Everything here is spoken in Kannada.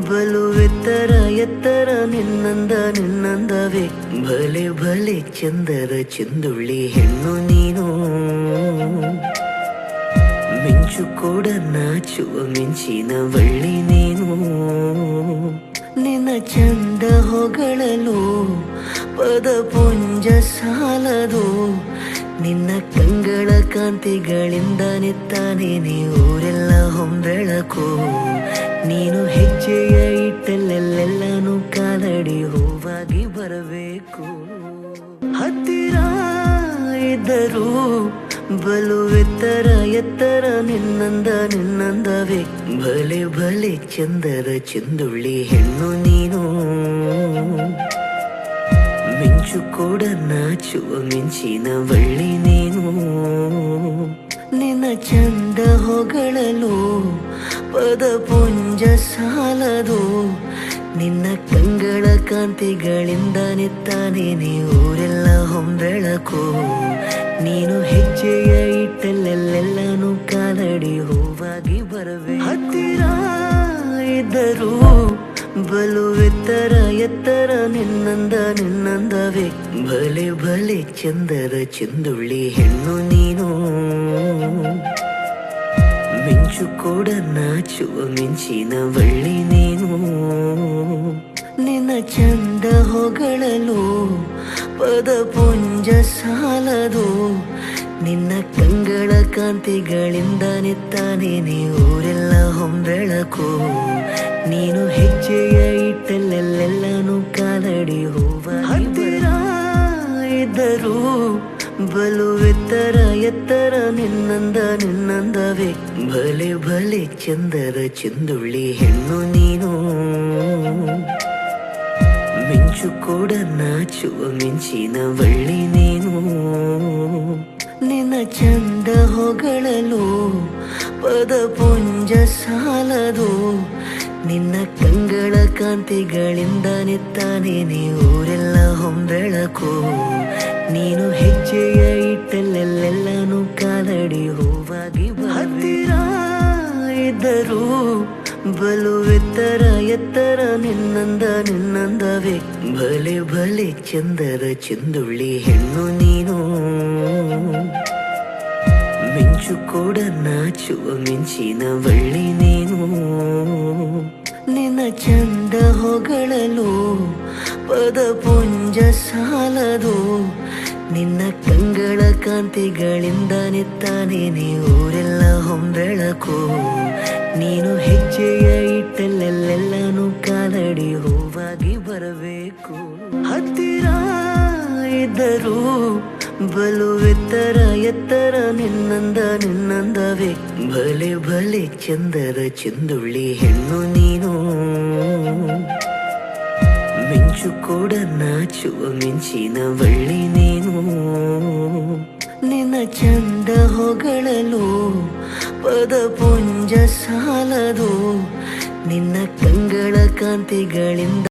ಬಲು ಎತ್ತರ ಎತ್ತರ, ನಿನ್ನಂದ, ನಿನ್ನಂದವೇ. ಭಲೆ ಭಲೆ ಚಂದರ ಚಂದುಳ್ಳಿ ಹೆಣ್ಣು ನೀನು. ಮಿಂಚು ಕೂಡ ನಾಚುವ ಮಿಂಚಿನ ಬಳ್ಳಿ ನೀನು. ನಿನ್ನ ಚಂದ ಹೊಗಳಲು, ಪದ ಪುಂಜ ಸಾಲದು. ನಿನ್ನ ಕಂಗಳ ಕಾಂತಿಗಳಿಂದ ನಿತ್ತಾನೆ ನೀ ಊರೆಲ್ಲ ಹೊಂಬೆಳಕು ನೀನು ಹೆಜ್ಜೆಯ ಇಟ್ಟಲ್ಲೆಲ್ಲೆಲ್ಲನೂ ಕಾಲಡಿ ಹೂವಾಗಿ ಬರಬೇಕು. ಹತ್ತಿರ ಇದ್ದರು ಬಲು ಎತ್ತರ ಎತ್ತರ, ನಿನ್ನಂದ, ನಿನ್ನಂದವೇ. ಬಲೆ ಬಲೆ ಚಂದದ ಚಂದುಳ್ಳಿ ಹೆಣ್ಣು ನೀನು. ಮಿಂಚು ಕೂಡ ನಾಚುವ ಮಿಂಚಿನ ಬಳ್ಳಿ ನೀನು. ನಿನ್ನ ಚಂದ ಹೊಗಳಲು ಪದ ಪುಂಜ ಸಾಲದು. ನಿನ್ನ ಕಂಗಳ ಕಾಂತಿಗಳಿಂದ ನಿತ್ತಾನೆ ಊರೆಲ್ಲ ಹೊಂಬೆಳಕು ನೀನು ಹೆಜ್ಜೆಯ ಇಟ್ಟಲ್ಲೆಲ್ಲೆಲ್ಲನೂ ಕಾಲಡಿ ಬಲು ಎತ್ತರ ಎತ್ತರ, ನಿನ್ನಂದ, ನಿನ್ನಂದವೇ. ಭಲೆ ಭಲೆ ಚಂದರ ಚಂದುಳ್ಳಿ ಹೆಣ್ಣು ನೀನು. ಮಿಂಚು ಕೂಡ ನಾಚುವ ಮಿಂಚಿನ ಬಳ್ಳಿ ನೀನು. ನಿನ್ನ ಚಂದ ಹೊಗಳಲು, ಪದ ಪುಂಜ ಸಾಲದು. ನಿನ್ನ ಕಂಗಳ ಕಾಂತಿಗಳಿಂದ ನಿತ್ತಾನೆ ನೀ ಊರೆಲ್ಲ ಹೊಂಬೆಳಕು ನೀನು ಹೆಜ್ಜೆಯ ಇಟ್ಟಲ್ಲೆಲ್ಲೆಲ್ಲನೂ ಕಾಲಡಿ ಹೋವ ಹತ್ತಿರ ಇದ್ದರೂ ಬಲು ಎತ್ತರ ಎತ್ತರ ನಿನ್ನಂದ ನಿನ್ನಂದವೇ. ಭಲೆ ಭಲೆ ಚಂದದ ಚಂದುಳ್ಳಿ ಹೆಣ್ಣು ನೀನು. ಮಿಂಚು ಕೂಡ ನಾಚುವ ಮಿಂಚಿನ ಬಳ್ಳಿ ನೀನು. ನಿನ್ನ ಚಂದ ಹೊಗಳಲು ಪದ ಪುಂಜ ಸಾಲದು. ನಿನ್ನ ಕಂಗಳ ಕಾಂತಿಗಳಿಂದ ನಿತ್ತಾನೆ ಊರೆಲ್ಲ ಹೊಂಬೆಳಕು ನೀನು ಹೆಜ್ಜೆಯ ಇಟ್ಟಲ್ಲೆಲ್ಲೆಲ್ಲನೂ ಕಾಲಡಿ ಹೂವಾಗಿ ಹತ್ತಿರ ಇದ್ದರು ಬಲು ಎತ್ತರ ಎತ್ತರ ನಿನ್ನಂದ, ನಿನ್ನಂದವೇ. ಬಲೆ ಬಲೆ ಚಂದದ ಚಂದುಳ್ಳಿ ಹೆಣ್ಣು ನೀನು. ಮಿಂಚು ಕೂಡ ನಾಚುವ ಮಿಂಚಿನ ಬಳ್ಳಿ ನೀನು. ನಿನ್ನ ಚಂದ ಹೊಗಳಲು ಪದ ಪುಂಜ ಸಾಲದು. ನಿನ್ನ ಕಂಗಳ ಕಾಂತಿಗಳಿಂದ ನಿತ್ತಾನೆ ನೀ ಊರೆಲ್ಲ ಹೊಂಬೆಳಕು ನೀನು ಹೆಜ್ಜೆಯ ಇಟ್ಟಲ್ಲೆಲ್ಲೆಲ್ಲನೂ ಕಾಲಡಿ ಹೂವಾಗಿ ಬರಬೇಕು. ಹತ್ತಿರ ಇದ್ದರು ಬಲು ಎತ್ತರ ಎತ್ತರ, ನಿನ್ನಂದ, ನಿನ್ನಂದವೇ. ಭಲೆ ಭಲೆ, ಚಂದದ ಚಂದುಳ್ಳಿ ಹೆಣ್ಣು ನೀನು. ಮಿಂಚು ಕೂಡ ನಾಚುವ ಮಿಂಚಿನ ಬಳ್ಳಿ ನೀನು. ನಿನ್ನ ಚಂದ ಹೊಗಳಲು, ಪದ ಪುಂಜ ಸಾಲದು. ನಿನ್ನ ಕಂಗಳ ಕಾಂತಿಗಳಿಂದ